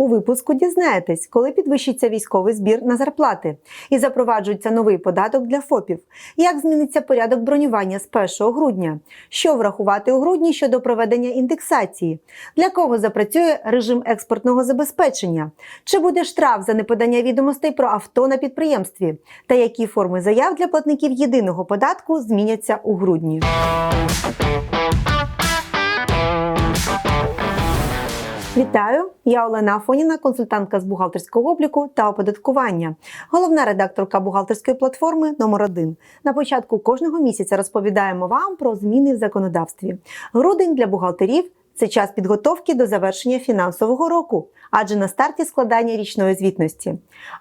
У випуску дізнаєтесь, коли підвищиться військовий збір на зарплати і запроваджується новий податок для ФОПів, як зміниться порядок бронювання з 1 грудня, що врахувати у грудні щодо проведення індексації, для кого запрацює режим експортного забезпечення, чи буде штраф за неподання відомостей про авто на підприємстві, та які форми заяв для платників єдиного податку зміняться у грудні. Вітаю! Я Олена Афоніна, консультантка з бухгалтерського обліку та оподаткування, головна редакторка бухгалтерської платформи номер 1 На початку кожного місяця розповідаємо вам про зміни в законодавстві. Грудень для бухгалтерів це час підготовки до завершення фінансового року, адже на старті складання річної звітності.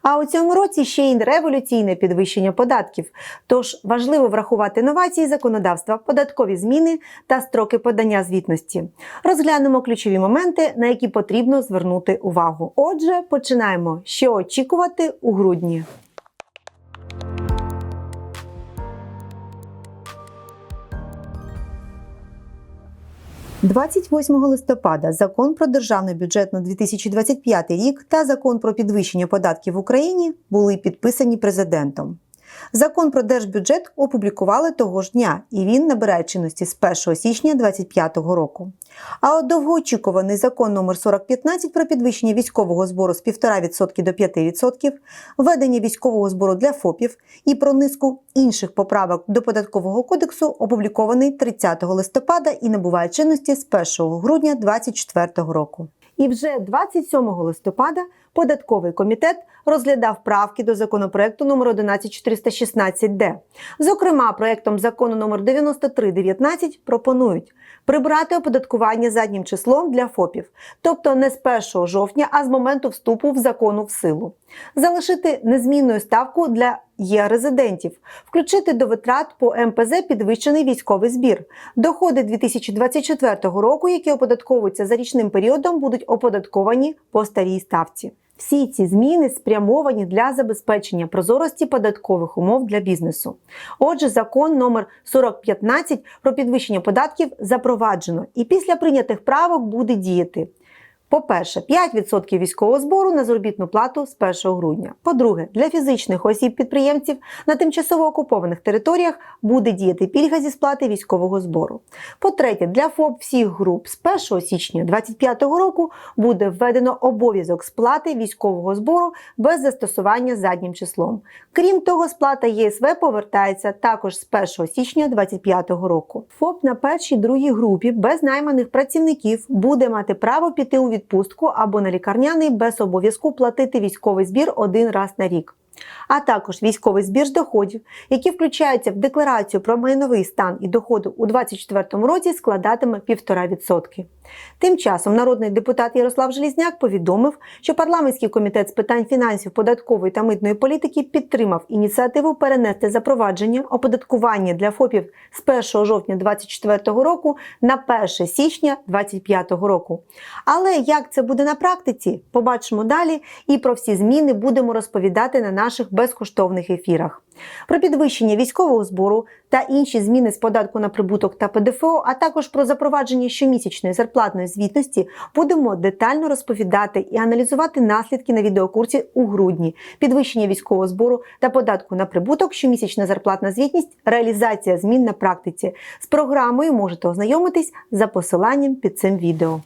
А у цьому році ще й революційне підвищення податків. Тож важливо врахувати новації законодавства, податкові зміни та строки подання звітності. Розглянемо ключові моменти, на які потрібно звернути увагу. Отже, починаємо. Що очікувати у грудні? 28 листопада закон про державний бюджет на 2025 рік та закон про підвищення податків в Україні були підписані президентом. Закон про держбюджет опублікували того ж дня, і він набирає чинності з 1 січня 2025 року. А от довгоочікуваний закон номер 4015 про підвищення військового збору з 1,5% до 5%, введення військового збору для ФОПів і про низку інших поправок до податкового кодексу опублікований 30 листопада і набуває чинності з 1 грудня 2024 року. І вже 27 листопада податковий комітет розглядав правки до законопроекту номер 11416-д. Зокрема, проектом закону номер 9319 пропонують прибрати оподаткування заднім числом для ФОПів, тобто не з 1 жовтня, а з моменту вступу в закону в силу, залишити незмінною ставку для є резидентів, включити до витрат по МПЗ підвищений військовий збір. Доходи 2024 року, які оподатковуються за річним періодом, будуть оподатковані по старій ставці. Всі ці зміни спрямовані для забезпечення прозорості податкових умов для бізнесу. Отже, закон номер 4015 про підвищення податків запроваджено і після прийнятих правок буде діяти. По-перше, 5% військового збору на заробітну плату з 1 грудня. По-друге, для фізичних осіб-підприємців на тимчасово окупованих територіях буде діяти пільга зі сплати військового збору. По-третє, для ФОП всіх груп з 1 січня 2025 року буде введено обов'язок сплати військового збору без застосування заднім числом. Крім того, сплата ЄСВ повертається також з 1 січня 2025 року. ФОП на першій другій групі без найманих працівників буде мати право піти у відпустку або на лікарняний без обов'язку платити військовий збір один раз на рік. А також військовий збір доходів, які включаються в декларацію про майновий стан і доходу у 2024 році, складатиме 1,5%. Тим часом народний депутат Ярослав Желізняк повідомив, що парламентський комітет з питань фінансів, податкової та митної політики підтримав ініціативу перенести запровадження оподаткування для ФОПів з 1 жовтня 2024 року на 1 січня 2025 року. Але як це буде на практиці, побачимо далі, і про всі зміни будемо розповідати на наших безкоштовних ефірах. Про підвищення військового збору та інші зміни з податку на прибуток та ПДФО, а також про запровадження щомісячної зарплатної звітності будемо детально розповідати і аналізувати наслідки на відеокурсі у грудні, підвищення військового збору та податку на прибуток, щомісячна зарплатна звітність, реалізація змін на практиці. З програмою можете ознайомитись за посиланням під цим відео.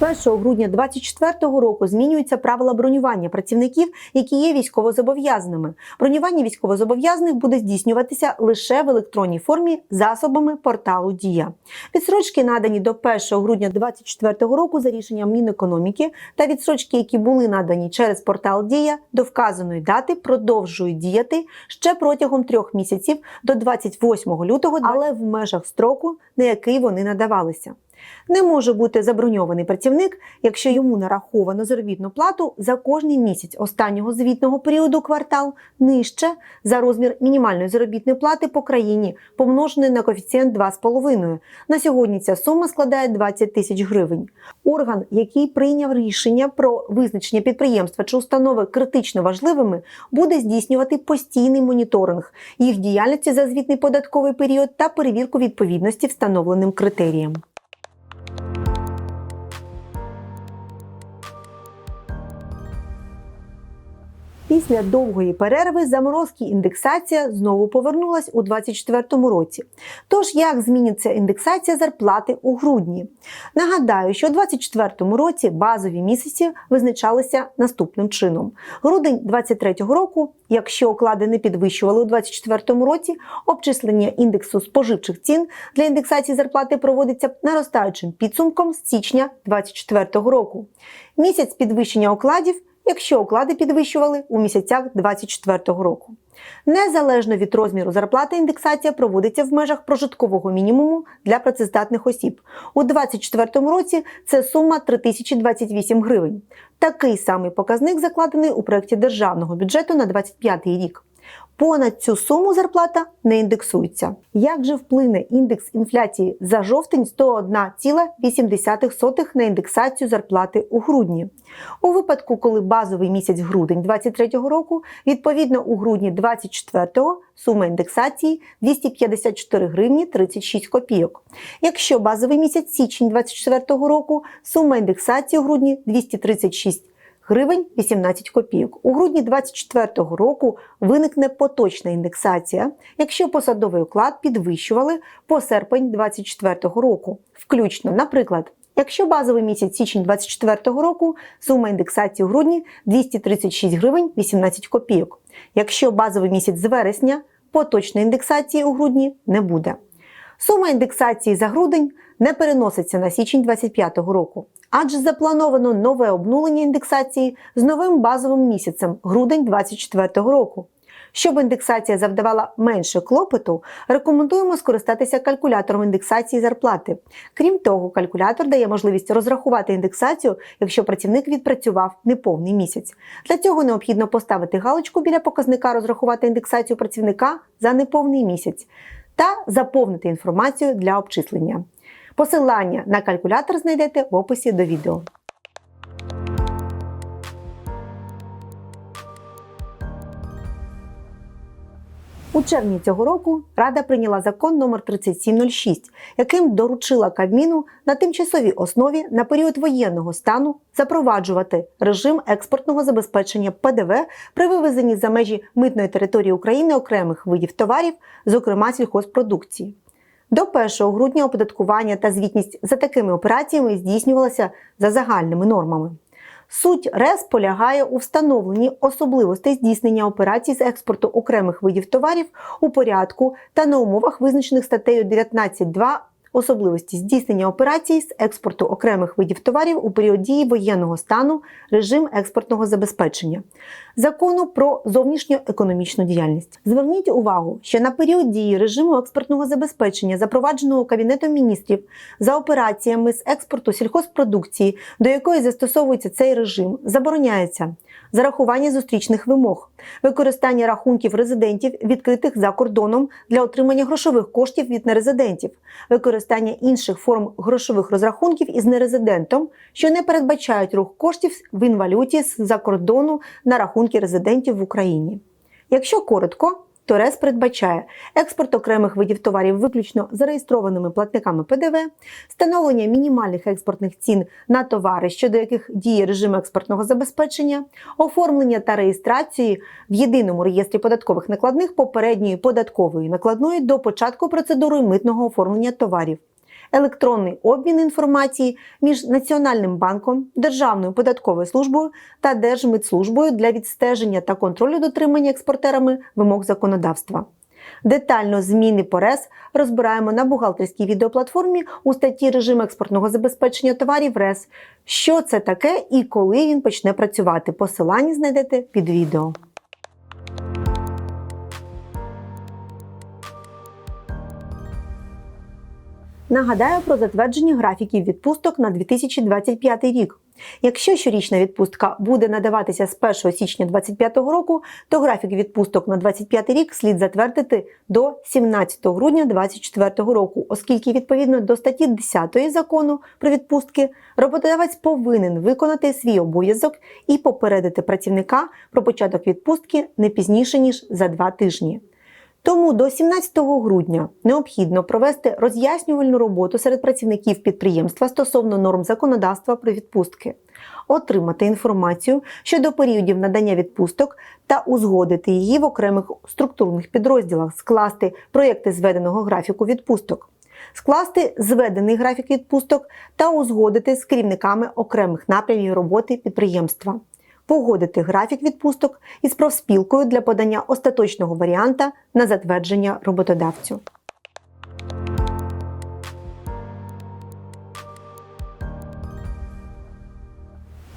З 1 грудня 2024 року змінюються правила бронювання працівників, які є військовозобов'язаними. Бронювання військовозобов'язаних буде здійснюватися лише в електронній формі засобами порталу Дія. Відсрочки надані до 1 грудня 2024 року за рішенням Мінекономіки та відсрочки, які були надані через портал Дія до вказаної дати, продовжують діяти ще протягом трьох місяців до 28 лютого, але в межах строку, на який вони надавалися. Не може бути заброньований працівник, якщо йому нараховано заробітну плату за кожний місяць останнього звітного періоду квартал нижче за розмір мінімальної заробітної плати по країні, помноженої на коефіцієнт 2,5. На сьогодні ця сума складає 20 тисяч гривень. Орган, який прийняв рішення про визначення підприємства чи установи критично важливими, буде здійснювати постійний моніторинг їх діяльності за звітний податковий період та перевірку відповідності встановленим критеріям. Після довгої перерви заморозки індексація знову повернулась у 2024 році. Тож як зміниться індексація зарплати у грудні? Нагадаю, що у 2024 році базові місяці визначалися наступним чином: грудень 2023 року, якщо оклади не підвищували у 2024 році, обчислення індексу споживчих цін для індексації зарплати проводиться наростаючим підсумком з січня 2024 року. Місяць підвищення окладів якщо оклади підвищували у місяцях 2024 року. Незалежно від розміру зарплати, індексація проводиться в межах прожиткового мінімуму для працездатних осіб. У 2024 році це сума 3028 гривень. Такий самий показник закладений у проєкті державного бюджету на 2025 рік. Понад цю суму зарплата не індексується. Як же вплине індекс інфляції за жовтень 101,8 на індексацію зарплати у грудні? У випадку, коли базовий місяць грудень 2023 року, відповідно у грудні 2024 сума індексації 254 гривні 36 копійок. Якщо базовий місяць січень 2024 року, сума індексації у грудні 236 гривень 18 копійок. У грудні 2024 року виникне поточна індексація, якщо посадовий оклад підвищували по серпень 2024 року, включно, наприклад. Якщо базовий місяць січень 2024 року сума індексації у грудні 236 гривень 18 копійок. Якщо базовий місяць з вересня, поточної індексації у грудні не буде. Сума індексації за грудень не переноситься на січень 2025 року адже заплановано нове обнулення індексації з новим базовим місяцем грудень 2024 року. Щоб індексація завдавала менше клопоту, рекомендуємо скористатися калькулятором індексації зарплати. Крім того, калькулятор дає можливість розрахувати індексацію, якщо працівник відпрацював неповний місяць. Для цього необхідно поставити галочку біля показника розрахувати індексацію працівника за неповний місяць та заповнити інформацію для обчислення. Посилання на калькулятор знайдете в описі до відео. У червні цього року Рада прийняла закон номер 3706, яким доручила Кабміну на тимчасовій основі на період воєнного стану запроваджувати режим експортного забезпечення ПДВ при вивезенні за межі митної території України окремих видів товарів, зокрема сільхозпродукції. До 1 грудня оподаткування та звітність за такими операціями здійснювалася за загальними нормами. Суть РЕС полягає у встановленні особливостей здійснення операцій з експорту окремих видів товарів у порядку та на умовах, визначених статтею 19.2 особливості здійснення операцій з експорту окремих видів товарів у період дії воєнного стану, режим експортного забезпечення, закону про зовнішню економічну діяльність. Зверніть увагу, що на період дії режиму експортного забезпечення, запровадженого Кабінетом міністрів за операціями з експорту сільхозпродукції, до якої застосовується цей режим, забороняється зарахування зустрічних вимог, використання рахунків резидентів, відкритих за кордоном для отримання грошових коштів від нерезидентів, використання інших форм грошових розрахунків із нерезидентом, що не передбачають рух коштів в інвалюті з-за кордону на рахунки резидентів в Україні. Якщо коротко, Торес передбачає експорт окремих видів товарів виключно зареєстрованими платниками ПДВ, встановлення мінімальних експортних цін на товари, щодо яких діє режим експортного забезпечення, оформлення та реєстрації в єдиному реєстрі податкових накладних попередньої податкової накладної до початку процедури митного оформлення товарів електронний обмін інформації між Національним банком, Державною податковою службою та Держмитслужбою для відстеження та контролю дотримання експортерами вимог законодавства. Детально зміни по розбираємо на бухгалтерській відеоплатформі у статті режим експортного забезпечення товарів РЕС. Що це таке і коли він почне працювати. Посилання знайдете під відео. Нагадаю про затвердження графіків відпусток на 2025 рік. Якщо щорічна відпустка буде надаватися з 1 січня 2025 року, то графік відпусток на 2025 рік слід затвердити до 17 грудня 2024 року, оскільки відповідно до статті 10 закону про відпустки роботодавець повинен виконати свій обов'язок і попередити працівника про початок відпустки не пізніше ніж за два тижні. Тому до 17 грудня необхідно провести роз'яснювальну роботу серед працівників підприємства стосовно норм законодавства про відпустки, отримати інформацію щодо періодів надання відпусток та узгодити її в окремих структурних підрозділах, скласти проєкти зведеного графіку відпусток. Скласти зведений графік відпусток та узгодити з керівниками окремих напрямів роботи підприємства погодити графік відпусток із профспілкою для подання остаточного варіанта на затвердження роботодавцю.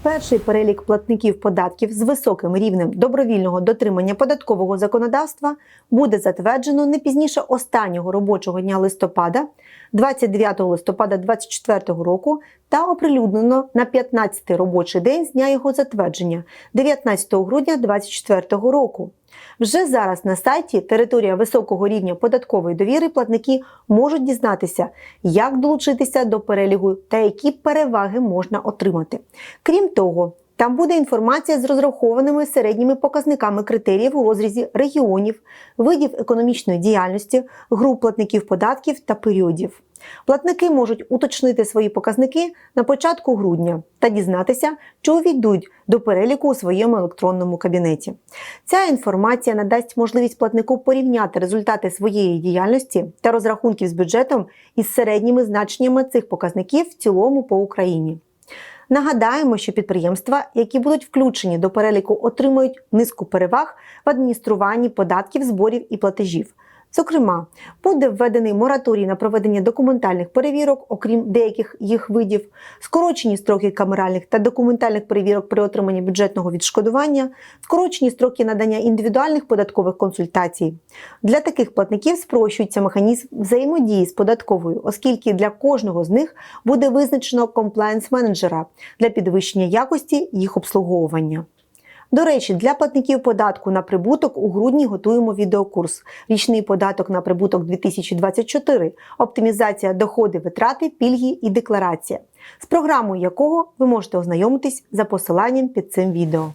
Перший перелік платників податків з високим рівнем добровільного дотримання податкового законодавства буде затверджено не пізніше останнього робочого дня листопада, 29 листопада 2024 року та оприлюднено на 15 робочий день з дня його затвердження 19 грудня 2024 року. Вже зараз на сайті Територія високого рівня податкової довіри платники можуть дізнатися, як долучитися до перелігу та які переваги можна отримати. Крім того, там буде інформація з розрахованими середніми показниками критеріїв у розрізі регіонів, видів економічної діяльності, груп платників податків та періодів. Платники можуть уточнити свої показники на початку грудня та дізнатися, чи увійдуть до переліку у своєму електронному кабінеті. Ця інформація надасть можливість платнику порівняти результати своєї діяльності та розрахунків з бюджетом із середніми значеннями цих показників в цілому по Україні. Нагадаємо, що підприємства, які будуть включені до переліку, отримують низку переваг в адмініструванні податків, зборів і платежів. Зокрема, буде введений мораторій на проведення документальних перевірок, окрім деяких їх видів, скорочені строки камеральних та документальних перевірок при отриманні бюджетного відшкодування, скорочені строки надання індивідуальних податкових консультацій. Для таких платників спрощується механізм взаємодії з податковою, оскільки для кожного з них буде визначено комплаєнс менеджера для підвищення якості їх обслуговування. До речі, для платників податку на прибуток у грудні готуємо відеокурс. Річний податок на прибуток 2024, оптимізація доходи, витрати, пільги і декларація, з програмою якого ви можете ознайомитись за посиланням під цим відео.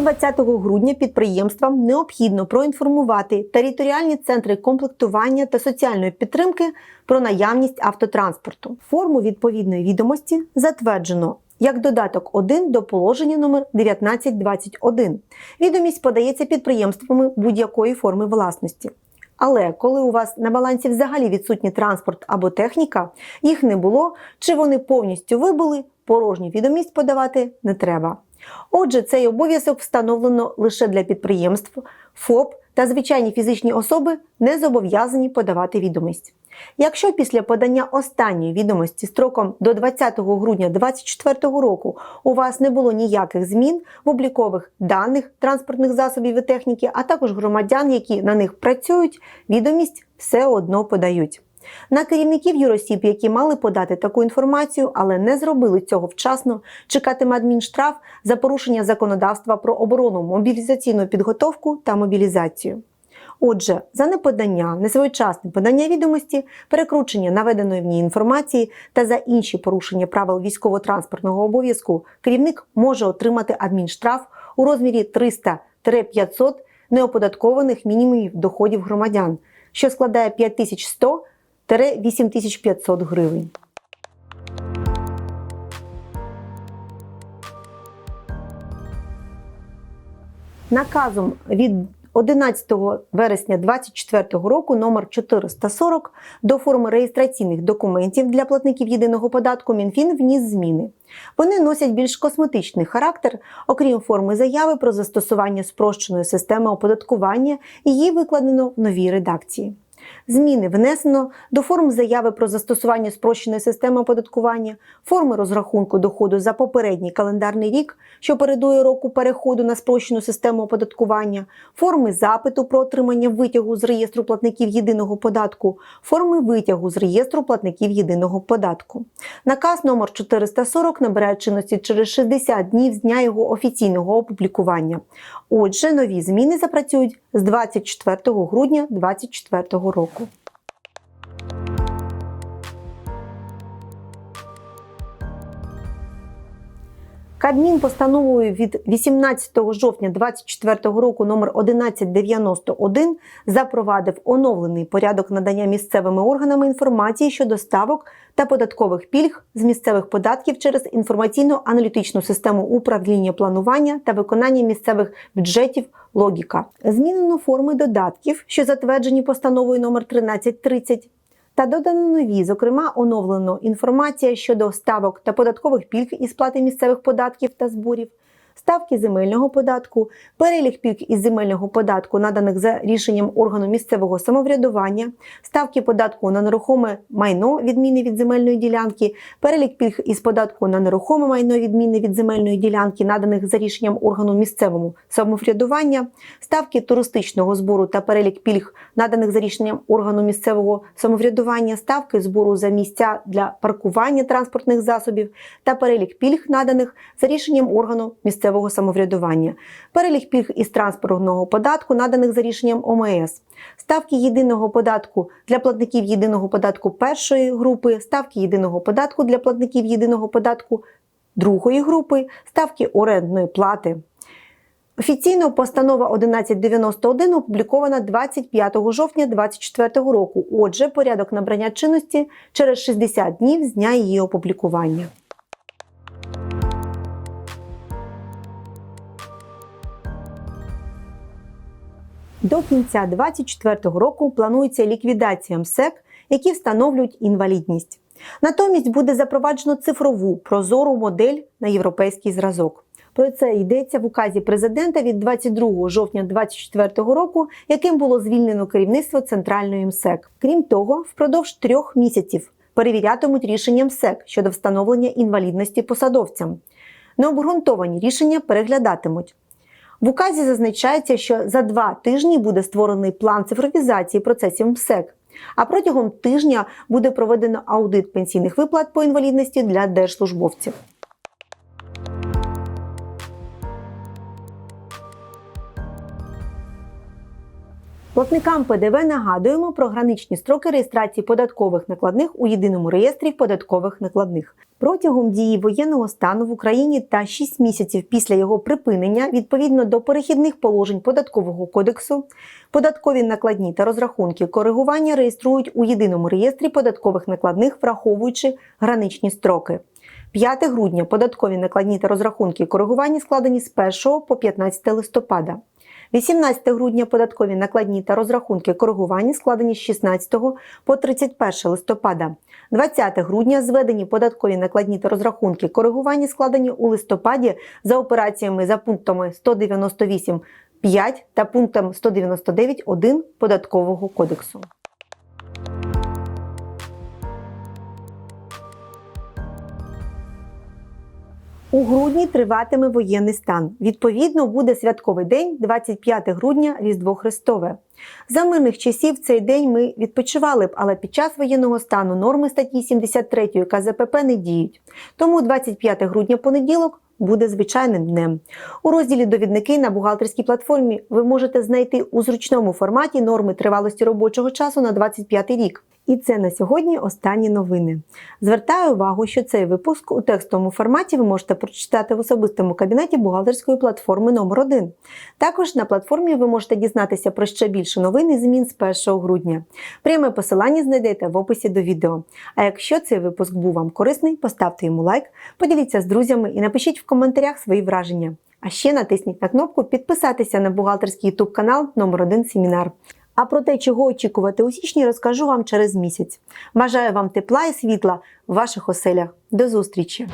20 грудня підприємствам необхідно проінформувати територіальні центри комплектування та соціальної підтримки про наявність автотранспорту. Форму відповідної відомості затверджено як додаток 1 до положення номер 1921. Відомість подається підприємствами будь-якої форми власності. Але коли у вас на балансі взагалі відсутній транспорт або техніка, їх не було, чи вони повністю вибули, порожню відомість подавати не треба. Отже, цей обов'язок встановлено лише для підприємств, ФОП та звичайні фізичні особи не зобов'язані подавати відомість. Якщо після подання останньої відомості строком до 20 грудня 2024 року у вас не було ніяких змін в облікових даних транспортних засобів і техніки, а також громадян, які на них працюють, відомість все одно подають. На керівників юросіб, які мали подати таку інформацію, але не зробили цього вчасно, чекатиме адмінштраф за порушення законодавства про оборону, мобілізаційну підготовку та мобілізацію. Отже, за неподання, несвоєчасне подання відомості, перекручення наведеної в ній інформації та за інші порушення правил військово-транспортного обов'язку керівник може отримати адмінштраф у розмірі 300-500 неоподаткованих мінімумів доходів громадян, що складає 5100 8500 гривень. Наказом від 11 вересня 2024 року номер 440 до форми реєстраційних документів для платників єдиного податку МінФін вніс зміни. Вони носять більш косметичний характер, окрім форми заяви про застосування спрощеної системи оподаткування, її викладено в новій редакції. Зміни внесено до форм заяви про застосування спрощеної системи оподаткування, форми розрахунку доходу за попередній календарний рік, що передує року переходу на спрощену систему оподаткування, форми запиту про отримання витягу з реєстру платників єдиного податку, форми витягу з реєстру платників єдиного податку. Наказ номер 440 набирає чинності через 60 днів з дня його офіційного опублікування. Отже, нові зміни запрацюють з 24 грудня 2024 року року. Кабмін постановою від 18 жовтня 2024 року номер 1191 запровадив оновлений порядок надання місцевими органами інформації щодо ставок та податкових пільг з місцевих податків через інформаційно-аналітичну систему управління планування та виконання місцевих бюджетів логіка. Змінено форми додатків, що затверджені постановою номер 1330, та додано нові, зокрема, оновлено інформація щодо ставок та податкових пільг і сплати місцевих податків та зборів, ставки земельного податку, перелік пільг із земельного податку, наданих за рішенням органу місцевого самоврядування, ставки податку на нерухоме майно, відміни від земельної ділянки, перелік пільг із податку на нерухоме майно, відміни від земельної ділянки, наданих за рішенням органу місцевому самоврядування, ставки туристичного збору та перелік пільг, наданих за рішенням органу місцевого самоврядування, ставки збору за місця для паркування транспортних засобів та перелік пільг, наданих за рішенням органу місцевого самоврядування, перелік пільг із транспортного податку, наданих за рішенням ОМС, ставки єдиного податку для платників єдиного податку першої групи, ставки єдиного податку для платників єдиного податку другої групи, ставки орендної плати. Офіційно постанова 1191 опублікована 25 жовтня 2024 року. Отже, порядок набрання чинності через 60 днів з дня її опублікування. До кінця 2024 року планується ліквідація МСЕК, які встановлюють інвалідність. Натомість буде запроваджено цифрову прозору модель на європейський зразок. Про це йдеться в указі президента від 22 жовтня 2024 року, яким було звільнено керівництво центральної МСЕК. Крім того, впродовж трьох місяців перевірятимуть рішення МСЕК щодо встановлення інвалідності посадовцям. Необґрунтовані рішення переглядатимуть. В указі зазначається, що за два тижні буде створений план цифровізації процесів МСЕК, а протягом тижня буде проведено аудит пенсійних виплат по інвалідності для держслужбовців. Платникам ПДВ нагадуємо про граничні строки реєстрації податкових накладних у єдиному реєстрі податкових накладних. Протягом дії воєнного стану в Україні та 6 місяців після його припинення, відповідно до перехідних положень податкового кодексу, податкові накладні та розрахунки коригування реєструють у єдиному реєстрі податкових накладних, враховуючи граничні строки. 5 грудня податкові накладні та розрахунки коригування складені з 1 по 15 листопада. 18 грудня податкові накладні та розрахунки коригування складені з 16 по 31 листопада. 20 грудня зведені податкові накладні та розрахунки коригування складені у листопаді за операціями за пунктами 198.5 та пунктом 199.1 Податкового кодексу. У грудні триватиме воєнний стан. Відповідно, буде святковий день, 25 грудня, Різдво Христове. За мирних часів цей день ми відпочивали б, але під час воєнного стану норми статті 73 КЗПП не діють. Тому 25 грудня понеділок буде звичайним днем. У розділі Довідники на бухгалтерській платформі ви можете знайти у зручному форматі норми тривалості робочого часу на 25 рік. І це на сьогодні останні новини. Звертаю увагу, що цей випуск у текстовому форматі ви можете прочитати в особистому кабінеті бухгалтерської платформи номер 1 Також на платформі ви можете дізнатися про ще більше новин і змін з 1 грудня. Пряме посилання знайдете в описі до відео. А якщо цей випуск був вам корисний, поставте йому лайк, поділіться з друзями і напишіть в коментарях свої враження. А ще натисніть на кнопку підписатися на бухгалтерський YouTube канал номер 1 Семінар. А про те, чого очікувати у січні, розкажу вам через місяць. Бажаю вам тепла і світла в ваших оселях. До зустрічі!